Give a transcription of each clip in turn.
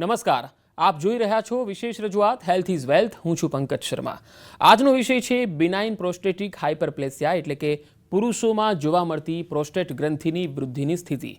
નમસ્કાર. આપ જોઈ રહ્યા છો વિશેષ રજૂઆત હેલ્થ ઇઝ વેલ્થ હું છું પંકજ શર્મા. આજનો વિષય છે બિનાઇન પ્રોસ્ટેટિક હાઇપરપ્લેસિયા એટલે કે પુરુષોમાં જોવા મળતી પ્રોસ્ટેટ ગ્રંથિની વૃદ્ધિની સ્થિતિ.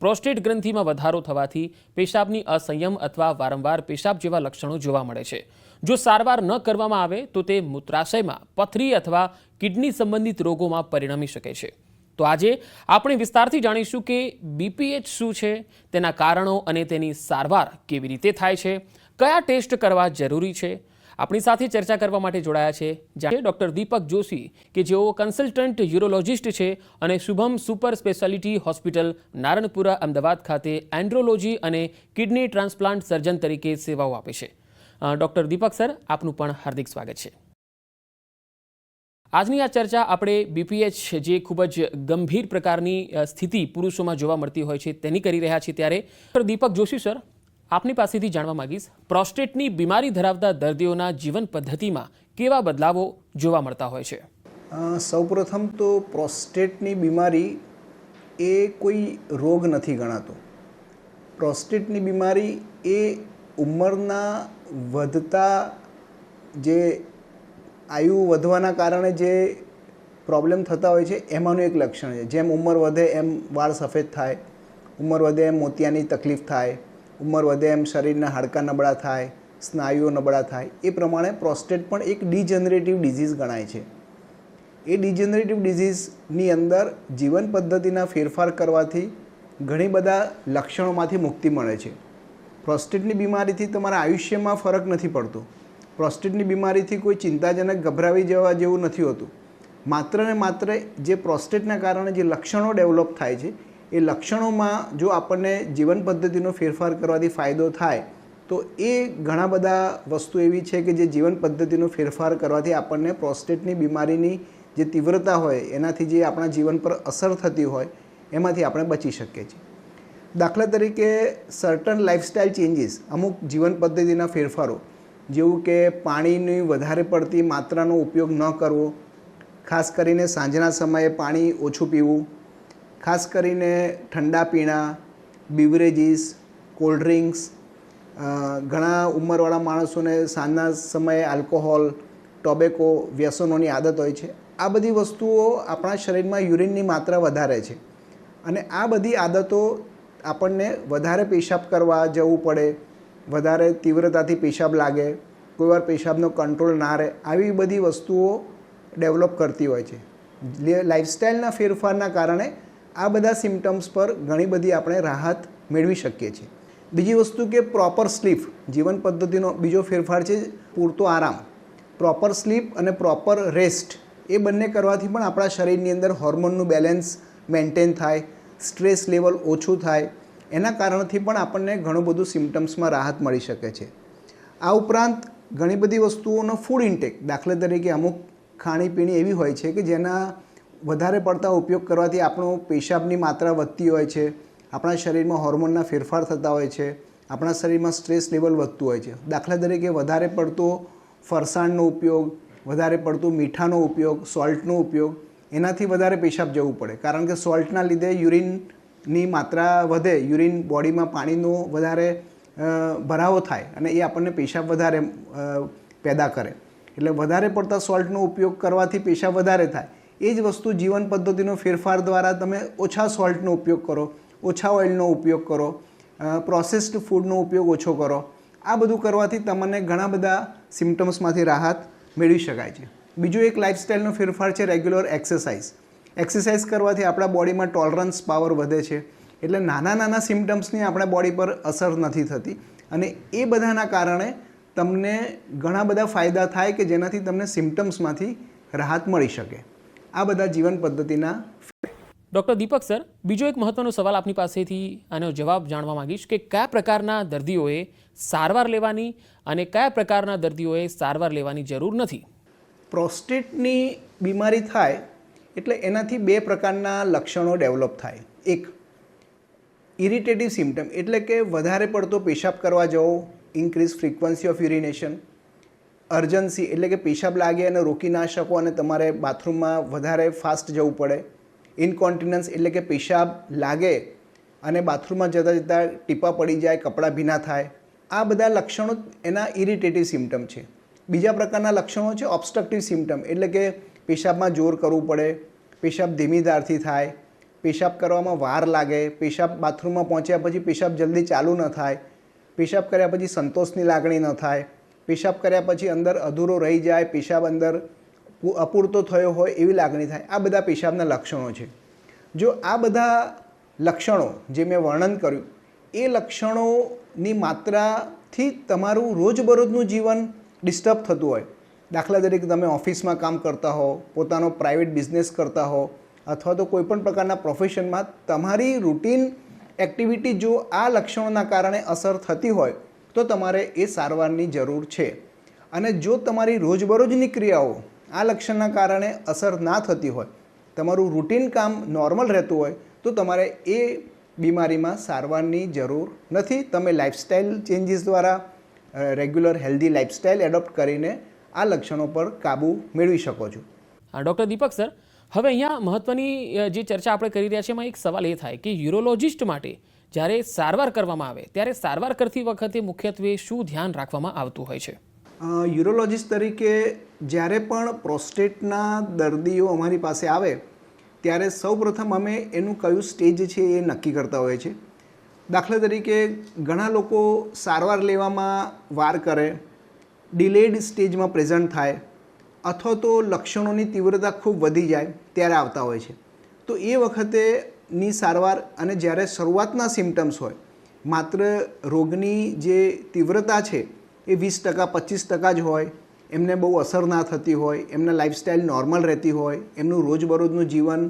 પ્રોસ્ટેટ ગ્રંથિમાં વધારો થવાથી પેશાબની અસંયમ અથવા વારંવાર પેશાબ જેવા લક્ષણો જોવા મળે છે. જો સારવાર ન કરવામાં આવે તો તે મૂત્રાશયમાં, પથરી અથવા કિડની સંબંધિત રોગોમાં પરિણમી શકે છે. તો આજે આપણે વિસ્તારથી જાણીશું કે બીપીએચ શું છે, તેના કારણો અને તેની સારવાર કેવી રીતે થાય છે, કયા ટેસ્ટ કરવા જરૂરી છે, આપણી સાથે ચર્ચા કરવા માટે જોડાયા છે જ્યાં ડૉક્ટર દીપક જોશી, કે જેઓ કન્સલ્ટન્ટ યુરોલોજિસ્ટ છે અને Shubham super speciality hospital, Naranpura, Ahmedabad ખાતે એન્ડ્રોલોજી અને કિડની ટ્રાન્સપ્લાન્ટ સર્જન તરીકે સેવાઓ આપે છે. ડૉક્ટર દીપક સર, આપનું પણ હાર્દિક સ્વાગત છે. આજની આ ચર્ચા આપણે બીપીએચ જે ખૂબ જ ગંભીર પ્રકારની સ્થિતિ પુરુષોમાં જોવા મળતી હોય છે તેની કરી રહ્યા છીએ ત્યારે. દીપક જોશી, સર, આપની પાસેથી જાણવા માંગીશ, પ્રોસ્ટેટની બીમારી ધરાવતા દર્દીઓના જીવન પદ્ધતિમાં કેવા બદલાવો જોવા મળતા હોય છે? સૌપ્રથમ તો પ્રોસ્ટેટની બીમારી એ કોઈ રોગ નથી ગણાતો. પ્રોસ્ટેટની બીમારી એ ઉંમરના વધતા જે આયુ વધવાના કારણે જે પ્રોબ્લેમ થતા હોય છે, એમાંનું એક લક્ષણ છે. જેમ ઉંમર વધે એમ વાળ સફેદ થાય, ઉંમર વધે એમ મોતિયાની તકલીફ થાય, ઉંમર વધે એમ શરીરના હાડકાં નબળા થાય, સ્નાયુઓ નબળા થાય, એ પ્રમાણે પ્રોસ્ટેટ પણ એક ડિજનરેટિવ ડિઝીઝ ગણાય છે. એ ડિજનરેટિવ ડિઝીઝની અંદર જીવન પદ્ધતિના ફેરફાર કરવાથી ઘણી બધા લક્ષણોમાંથી મુક્તિ મળે છે. પ્રોસ્ટેટની બીમારીથી તમારા આયુષ્યમાં ફરક નથી પડતો. પ્રોસ્ટેટની બીમારીથી કોઈ ચિંતાજનક ગભરાવી જવા જેવું નથી હોતું. માત્ર ને માત્ર જે પ્રોસ્ટેટના કારણે જે લક્ષણો ડેવલપ થાય છે, એ લક્ષણોમાં જો આપણને જીવન પદ્ધતિનો ફેરફાર કરવાથી ફાયદો થાય, તો એ ઘણા બધા વસ્તુ એવી છે કે જે જીવન પદ્ધતિનો ફેરફાર કરવાથી આપણને પ્રોસ્ટેટની બીમારીની જે તીવ્રતા હોય, એનાથી જે આપણા જીવન પર અસર થતી હોય, એમાંથી આપણે બચી શકીએ છીએ. દાખલા તરીકે સર્ટન લાઇફસ્ટાઇલ ચેન્જીસ અમુક જીવન પદ્ધતિના ફેરફારો જેવું કે પાણીની વધારે પડતી માત્રાનો ઉપયોગ ન કરવો, ખાસ કરીને સાંજના સમયે પાણી ઓછું પીવું, ખાસ કરીને ઠંડા પીણા બિવરેજીસ કોલ્ડ ડ્રિંક્સ ઘણા ઉંમરવાળા માણસોને સાંજના સમયે આલ્કોહોલ ટોબેકો વ્યસનોની આદત હોય છે. આ બધી વસ્તુઓ આપણા શરીરમાં યુરિનની માત્રા વધારે છે. અને આ બધી આદતો આપણને વધારે પેશાબ કરવા જવું પડે વધારે તીવ્રતાથી પેશાબ લાગે, કોઈવાર પેશાબનો કંટ્રોલ ના રહે, આવી બધી વસ્તુઓ ડેવલપ કરતી હોય છે. લાઇફસ્ટાઇલના ફેરફારના કારણે આ બધા સિમ્ટમ્સ પર ઘણી બધી આપણે રાહત મેળવી શકીએ છીએ. બીજી વસ્તુ કે પ્રોપર સ્લીપ જીવન પદ્ધતિનો બીજો ફેરફાર છે પૂરતો આરામ. પ્રોપર સ્લીપ અને પ્રોપર રેસ્ટ એ બંને કરવાથી પણ આપણા શરીરની અંદર હોર્મોનનું બેલેન્સ મેન્ટેન થાય સ્ટ્રેસ લેવલ ઓછું થાય એના કારણથી પણ આપણને ઘણું બધું સિમ્ટમ્સમાં રાહત મળી શકે છે. આ ઉપરાંત ઘણી બધી વસ્તુઓનો ફૂડ ઇન્ટેક દાખલા તરીકે અમુક ખાણીપીણી એવી હોય છે કે જેના વધારે પડતા ઉપયોગ કરવાથી આપણો પેશાબની માત્રા વધતી હોય છે, આપણા શરીરમાં હોર્મોનના ફેરફાર થતા હોય છે, આપણા શરીરમાં સ્ટ્રેસ લેવલ વધતું હોય છે. દાખલા તરીકે વધારે પડતો ફરસાણનો ઉપયોગ, વધારે પડતું મીઠાનો ઉપયોગ સોલ્ટનો ઉપયોગ, એનાથી વધારે પેશાબ જવું પડે. કારણ કે સોલ્ટના લીધે યુરિનની માત્રા વધે, યુરિન બોડીમાં પાણીનો વધારે ભરાવો થાય અને એ આપણને પેશાબ વધારે પેદા કરે. એટલે વધારે પડતા સોલ્ટનો ઉપયોગ કરવાથી પેશાબ વધારે થાય. એ જ વસ્તુ જીવન પદ્ધતિનો ફેરફાર દ્વારા તમે ઓછા સોલ્ટનો ઉપયોગ કરો, ઓછા ઓઇલનો ઉપયોગ કરો પ્રોસેસ્ડ ફૂડનો ઉપયોગ ઓછો કરો. આ બધું કરવાથી તમને ઘણા બધા સિમ્ટમ્સમાંથી રાહત મેળવી શકાય છે. બીજું એક લાઇફસ્ટાઇલનો ફેરફાર છે રેગ્યુલર એક્સરસાઇઝ. એક્સરસાઇઝ કરવાથી આપણા બોડીમાં ટોલરન્સ પાવર વધે છે. એટલે નાના નાના સિમ્ટમ્સની આપણા બોડી પર અસર નથી થતી. અને એ બધાના કારણે તમને ઘણા બધા ફાયદા થાય કે જેનાથી તમને સિમ્ટમ્સમાંથી રાહત મળી શકે. આ બધા જીવન પદ્ધતિના ડૉક્ટર દીપક સર બીજો એક મહત્વનો સવાલ આપની પાસેથી આનો જવાબ જાણવા માંગીશ કે કયા પ્રકારના દર્દીઓએ સારવાર લેવાની અને કયા પ્રકારના દર્દીઓએ સારવાર લેવાની જરૂર નથી? પ્રોસ્ટેટની બીમારી થાય એટલે એનાથી બે પ્રકારના લક્ષણો ડેવલપ થાય. એક ઇરિટેટિવ સિમ્ટમ એટલે કે વધારે પડતો પેશાબ કરવા જવો increase frequency of urination urgency એટલે કે પેશાબ લાગે અને રોકી ના શકો અને તમારે બાથરૂમમાં વધારે ફાસ્ટ જવું પડે. ઇનકોન્ટિનન્સ એટલે કે પેશાબ લાગે અને બાથરૂમમાં જતાં જતાં ટીપા પડી જાય, કપડાં ભીના થાય. આ બધા લક્ષણો એના ઇરિટેટિવ સિમ્ટમ છે. બીજા પ્રકારના લક્ષણો છે ઓબ્સ્ટ્રક્ટિવ સિમ્ટમ એટલે કે પેશાબમાં જોર કરવું પડે, પેશાબ ધીમી ધારથી થાય, પેશાબ કરવામાં વાર લાગે, પેશાબ બાથરૂમમાં પહોંચ્યા પછી પેશાબ જલ્દી ચાલુ ન થાય, પેશાબ કર્યા પછી સંતોષની લાગણી ન થાય, પેશાબ કર્યા પછી અંદર અધૂરો રહી જાય, પેશાબ અંદર અપૂરતો થયો હોય એવી લાગણી થાય. આ બધા પેશાબના લક્ષણો છે. જો આ બધા લક્ષણો જે મેં વર્ણન કર્યું, એ લક્ષણોની માત્રાથી તમારું રોજબરોજનું જીવન ડિસ્ટર્બ થતું હોય દાખલા તરીકે તમે ઓફિસમાં કામ કરતા હો, પોતાનો પ્રાઇવેટ બિઝનેસ કરતા હો, અથવા તો કોઈપણ પ્રકારના પ્રોફેશનમાં તમારી રૂટીન એક્ટિવિટી જો આ લક્ષણોના કારણે અસર થતી હોય, તો તમારે એ સારવારની જરૂર છે. અને જો તમારી રોજબરોજની ક્રિયાઓ આ લક્ષણના કારણે અસર ના થતી હોય, તમારું રૂટીન કામ નોર્મલ રહેતું હોય, તો તમારે એ બીમારીમાં સારવારની જરૂર નથી. તમે લાઇફસ્ટાઇલ ચેન્જીસ દ્વારા રેગ્યુલર હેલ્ધી લાઇફસ્ટાઇલ એડોપ્ટ કરીને આ લક્ષણો પર કાબૂ મેળવી શકો છો. હા ડૉક્ટર દીપક સર હવે અહીંયા મહત્વની જે ચર્ચા આપણે કરી રહ્યા છીએ એમાં એક સવાલ એ થાય કે યુરોલોજિસ્ટ માટે જ્યારે સારવાર કરવામાં આવે ત્યારે સારવાર કરતી વખતે મુખ્યત્વે શું ધ્યાન રાખવામાં આવતું હોય છે? યુરોલોજિસ્ટ તરીકે જ્યારે પણ પ્રોસ્ટેટના દર્દીઓ અમારી પાસે આવે ત્યારે સૌપ્રથમ અમે એનું કયું સ્ટેજ છે એ નક્કી કરતા હોઈએ છીએ. દાખલા તરીકે ઘણા લોકો સારવાર લેવામાં વાર કરે ડિલેડ સ્ટેજમાં પ્રેઝન્ટ થાય અથવા તો લક્ષણોની તીવ્રતા ખૂબ વધી જાય ત્યારે આવતા હોય છે. તો એ વખતેની સારવાર અને જ્યારે શરૂઆતના સિમ્ટમ્સ હોય, માત્ર રોગની જે તીવ્રતા છે એ વીસ ટકા, પચીસ ટકા જ હોય, એમને બહુ અસર ના થતી હોય, એમના લાઈફસ્ટાઈલ નોર્મલ રહેતી હોય, એમનું રોજબરોજનું જીવન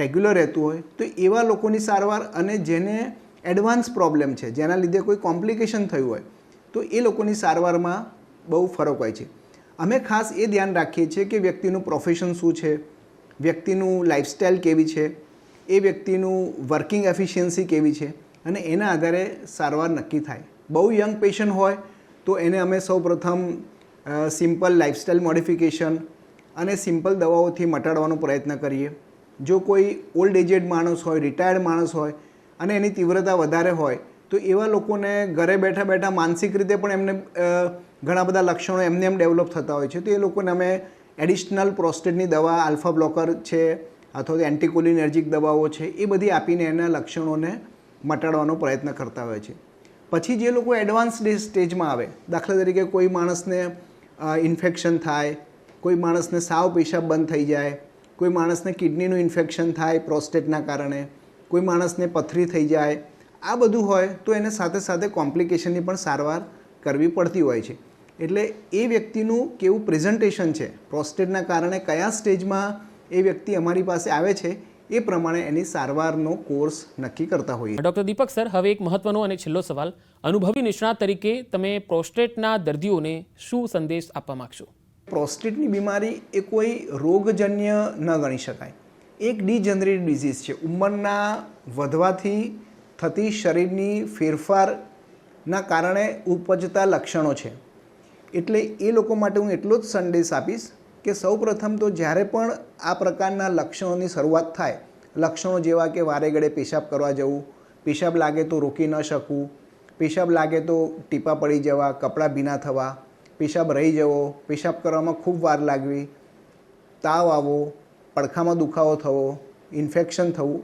રેગ્યુલર રહેતું હોય, તો એવા લોકોની સારવાર અને જેને એડવાન્સ પ્રોબ્લેમ છે, જેના લીધે કોઈ કોમ્પ્લિકેશન થયું હોય તો એ લોકોની સારવારમાં બહુ ફરક હોય છે. અમે ખાસ એ ધ્યાન રાખીએ છીએ કે વ્યક્તિનું પ્રોફેશન શું છે, વ્યક્તિનું લાઇફસ્ટાઈલ કેવી છે, એ વ્યક્તિનું વર્કિંગ એફિશિયન્સી કેવી છે અને એના આધારે સારવાર નક્કી થાય. બહુ યંગ પેશન્ટ હોય તો એને અમે સૌપ્રથમ સિમ્પલ લાઈફસ્ટાઈલ મોડિફિકેશન અને સિમ્પલ દવાઓથી મટાડવાનો પ્રયત્ન કરીએ. જો કોઈ ઓલ્ડ એજેડ માણસ હોય રિટાયર્ડ માણસ હોય અને એની તીવ્રતા વધારે હોય તો એવા લોકોને ઘરે બેઠા બેઠા માનસિક રીતે પણ એમને ઘણા બધા લક્ષણો એમને એમ ડેવલપ થતા હોય છે. તો એ લોકોને અમે એડિશનલ પ્રોસ્ટેટની દવા, આલ્ફા બ્લોકર છે, અથવા તો એન્ટીકોલિનર્જિક દવાઓ છે, એ બધી આપીને એના લક્ષણોને મટાડવાનો પ્રયત્ન કરતા હોય છે. પછી જે લોકો એડવાન્સ સ્ટેજમાં આવે, દાખલા તરીકે કોઈ માણસને ઇન્ફેક્શન થાય, કોઈ માણસને સાવ પેશાબ બંધ થઈ જાય, કોઈ માણસને કિડનીનું ઇન્ફેક્શન થાય પ્રોસ્ટેટના કારણે, કોઈ માણસને પથરી થઈ જાય આ બધું હોય તો એને સાથે સાથે કોમ્પ્લિકેશનની પણ સારવાર કરવી પડતી હોય છે. એટલે એ વ્યક્તિનું કેવું પ્રેઝન્ટેશન છે? પ્રોસ્ટેટના કારણે કયા સ્ટેજમાં એ વ્યક્તિ અમારી પાસે આવે છે? એ પ્રમાણે એની સારવારનો કોર્સ નક્કી કરતા હોઈએ. ડૉક્ટર દીપક સર હવે એક મહત્વનો અને છેલ્લો સવાલ. અનુભવી નિષ્ણાત તરીકે તમે પ્રોસ્ટેટના દર્દીઓને શું સંદેશ આપવા માગશો? પ્રોસ્ટેટની બીમારી એ કોઈ રોગજન્ય ન ગણી શકાય. એક ડીજનરેટ ડિઝીઝ છે. ઉંમરના વધવાથી થતી શરીરની ફેરફારના કારણે ઉપજતા લક્ષણો છે. એટલે એ લોકો માટે હું એટલો જ સંદેશ આપીશ કે સૌપ્રથમ તો જ્યારે પણ આ પ્રકારના લક્ષણોની શરૂઆત થાય, લક્ષણો જેવા કે વારે ગળે પેશાબ કરવા જવું, પેશાબ લાગે તો રોકી ન શકવું, પેશાબ લાગે તો ટીપા પડી જવા, કપડાં ભીના થવા, પેશાબ રહી જવો, પેશાબ કરવામાં ખૂબ વાર લાગવી, તાવ આવવો, પડખામાં દુખાવો થવો, ઇન્ફેક્શન થવું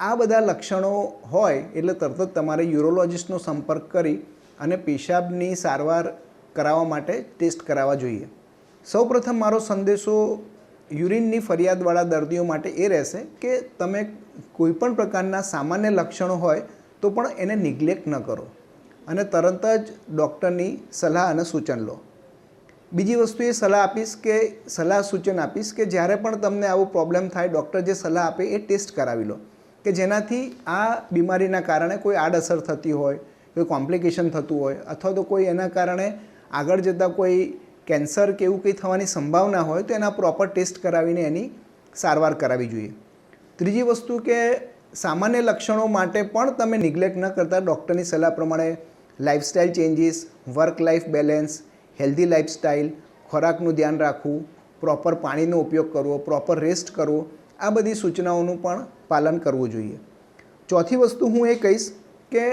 આ બધા લક્ષણો હોય એટલે તરત જ તમારે યુરોલોજિસ્ટનો સંપર્ક કરી અને પેશાબની સારવાર કરાવવા માટે ટેસ્ટ કરાવવા જોઈએ. સૌપ્રથમ મારો સંદેશો યુરિનની ફરિયાદવાળા દર્દીઓ માટે એ રહેશે કે તમે કોઈપણ પ્રકારના સામાન્ય લક્ષણો હોય તો પણ એને નિગ્લેક્ટ ન કરો અને તરત જ ડૉક્ટરની સલાહ અને સૂચન લો. બીજી વસ્તુ એ સલાહ આપીશ કે, સલાહ સૂચન આપીશ કે જ્યારે પણ તમને આવો પ્રોબ્લેમ થાય, ડૉક્ટર જે સલાહ આપે એ ટેસ્ટ કરાવી લો. કે જેનાથી આ બીમારીના કારણે કોઈ આડઅસર થતી હોય, કોઈ કોમ્પ્લિકેશન થતું હોય, અથવા તો કોઈ એના કારણે આગળ જતાં કોઈ કેન્સર કે એવું કંઈ થવાની સંભાવના હોય, તો એના પ્રોપર ટેસ્ટ કરાવીને એની સારવાર કરાવવી જોઈએ. ત્રીજી વસ્તુ કે સામાન્ય લક્ષણો માટે પણ તમે નિગ્લેક્ટ ન કરતા ડૉક્ટરની સલાહ પ્રમાણે lifestyle changes work life balance healthy lifestyle ખોરાકનું ધ્યાન રાખવું પ્રોપર પાણીનો ઉપયોગ કરવો પ્રોપર રેસ્ટ કરવો આ બધી સૂચનાઓનું પણ પાલન કરવું જોઈએ. ચોથી વસ્તુ હું એ કહીશ કે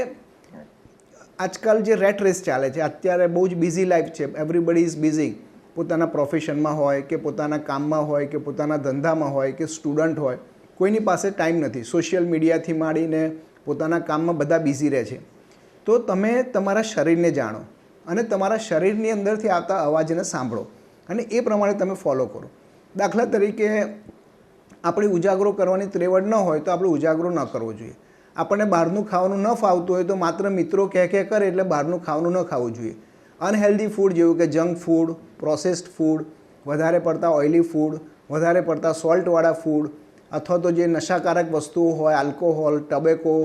આજકાલ જે રેટ રેસ ચાલે છે, અત્યારે બહુ જ બિઝી લાઈફ છે. એવરીબડી ઇઝ બિઝી પોતાના પ્રોફેશનમાં હોય કે પોતાના કામમાં હોય કે પોતાના ધંધામાં હોય કે સ્ટુડન્ટ હોય, કોઈની પાસે ટાઈમ નથી. સોશિયલ મીડિયાથી માંડીને પોતાના કામમાં બધા બિઝી રહે છે. તો તમે તમારા શરીરને જાણો અને તમારા શરીરની અંદરથી આવતા અવાજને સાંભળો અને એ પ્રમાણે તમે ફોલો કરો. દાખલા તરીકે આપણે ઉજાગરો કરવાની ત્રેવડ ન હોય તો આપણે ઉજાગરો ન કરવો જોઈએ. આપણને બહારનું ખાવાનું ન ફાવતું હોય તો માત્ર મિત્રો કહે કહે કરે એટલે બહારનું ખાવાનું ન ખાવું જોઈએ. અનહેલ્ધી ફૂડ જેવું કે જંક ફૂડ પ્રોસેસ્ડ ફૂડ વધારે પડતા ઓઇલી ફૂડ વધારે પડતા સોલ્ટવાળા ફૂડ અથવા તો જે નશાકારક વસ્તુઓ હોય આલ્કોહોલ ટબેકો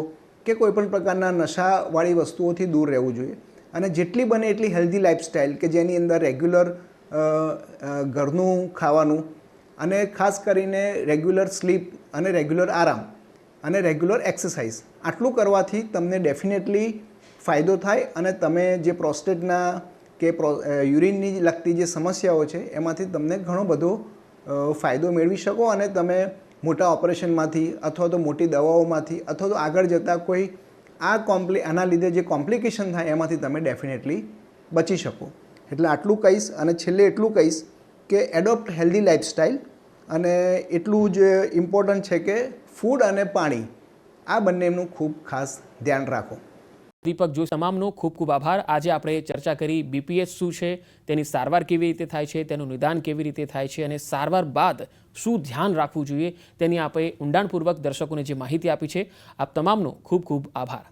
કે કોઈપણ પ્રકારના નશાવાળી વસ્તુઓથી દૂર રહેવું જોઈએ. અને જેટલી બને એટલી હેલ્ધી લાઈફસ્ટાઈલ કે જેની અંદર રેગ્યુલર ઘરનું ખાવાનું અને ખાસ કરીને રેગ્યુલર સ્લીપ અને રેગ્યુલર આરામ અને રેગ્યુલર એક્સરસાઇઝ આટલું કરવાથી તમને ડેફિનેટલી ફાયદો થાય અને તમે જે પ્રોસ્ટેટના કે પ્રો યુરિનની લગતી જે સમસ્યાઓ છે, એમાંથી તમને ઘણો બધો ફાયદો મેળવી શકો અને તમે મોટા ઓપરેશનમાંથી અથવા તો મોટી દવાઓમાંથી અથવા તો આગળ જતાં કોઈ આ કોમ્પ્લી આના લીધે જે કોમ્પ્લિકેશન થાય એમાંથી તમે ડેફિનેટલી બચી શકો. એટલે આટલું કહીશ અને છેલ્લે એટલું કહીશ કે એડોપ્ટ હેલ્ધી લાઈફસ્ટાઈલ અને એટલું જ ઇમ્પોર્ટન્ટ છે કે ફૂડ અને પાણી, આ બંનેનું ખૂબ ખાસ ધ્યાન રાખો. દીપક જો તમામનો ખૂબ ખૂબ આભાર. આજે આપણે ચર્ચા કરી બીપીએસ શું છે, તેની સારવાર કેવી રીતે થાય છે, તેનું નિદાન કેવી રીતે થાય છે, અને સારવાર બાદ શું ધ્યાન રાખવું જોઈએ, તેની આપણે ઊંડાણપૂર્વક દર્શકોને જે માહિતી આપી છે, આપ તમામનો ખૂબ ખૂબ આભાર.